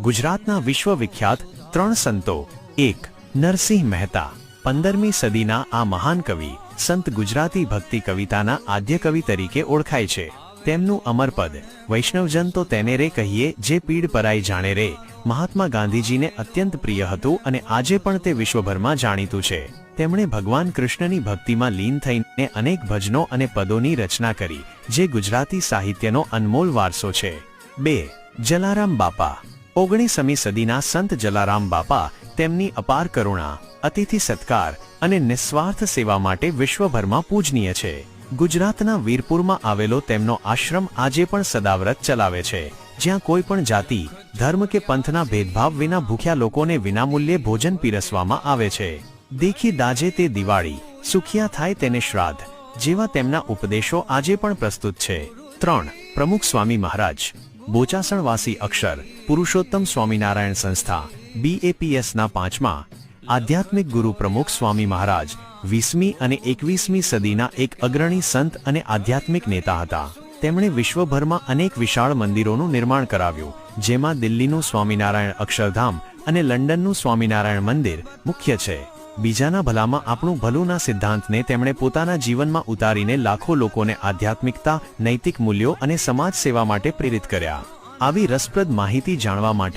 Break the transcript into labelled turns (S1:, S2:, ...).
S1: ગુજરાતના વિશ્વવિખ્યાત ત્રણ સંતો, એક નરસિંહ મહેતા, પંદરમી સદીના આ મહાન કવિ, સંત ગુજરાતી ભક્તિ કવિતાના આદ્ય કવિ તરીકે ઓળખાય છે. તેમનું અમરપદ, વૈષ્ણવજન તો તેને રે કહીએ જે પીડ પરાઈ જાણે રે, મહાત્મા ગાંધીજીને અત્યંત પ્રિય હતું અને આજે પણ તે વિશ્વભરમાં જાણીતું છે. તેમણે ભગવાન કૃષ્ણની ભક્તિમાં લીન થઈને અનેક ભજનો અને પદોની રચના કરી, જે ગુજરાતી સાહિત્યનો અનમોલ વારસો છે. બે, જલારામ બાપા ઓગણીસમી સદીના સંત જલારામ બાપા તેમની અપાર કરુણા, અતિથિ સત્કાર અને નિસ્વાર્થ સેવા માટે વિશ્વભરમાં પૂજનીય છે. ગુજરાતના વીરપુરમાં આવેલો તેમનો આશ્રમ આજે પણ સદાવ્રત ચલાવે છે. જ્યાં કોઈ પણ જાતિ, ધર્મ કે પંથના ભેદભાવ વિના ભૂખ્યા લોકોને વિનામૂલ્યે ભોજન પીરસવામાં આવે છે. દેખી દાજે તે દિવાળી, સુખિયા થાય તેને શ્રાદ્ધ જેવા તેમના ઉપદેશો આજે પણ પ્રસ્તુત છે. ત્રણ, પ્રમુખ સ્વામી મહારાજ. બોચાસણવાસી અક્ષર પુરુષોત્તમ સ્વામિનારાયણ સંસ્થા બીએપીએસના પાંચમા, આધ્યાત્મિક ગુરુ પ્રમુખ સ્વામી મહારાજ, વીસમી અને એકવીસમી સદીના એક અગ્રણી સંત અને આધ્યાત્મિક નેતા હતા. તેમણે વિશ્વભરમાં અનેક વિશાળ મંદિરોનું નિર્માણ કરાવ્યું, જેમાં દિલ્હીનું સ્વામિનારાયણ અક્ષરધામ અને લંડનનું સ્વામિનારાયણ મંદિર મુખ્ય છે. બીજાના ભલામાં આપણું ભલુંના સિદ્ધાંતને તેમણે પોતાના જીવનમાં ઉતારીને લાખો લોકોને આધ્યાત્મિકતા, નૈતિક મૂલ્યો અને સમાજ સેવા માટે પ્રેરિત કર્યા. આવી રસપ્રદ માહિતી જાણવા માટે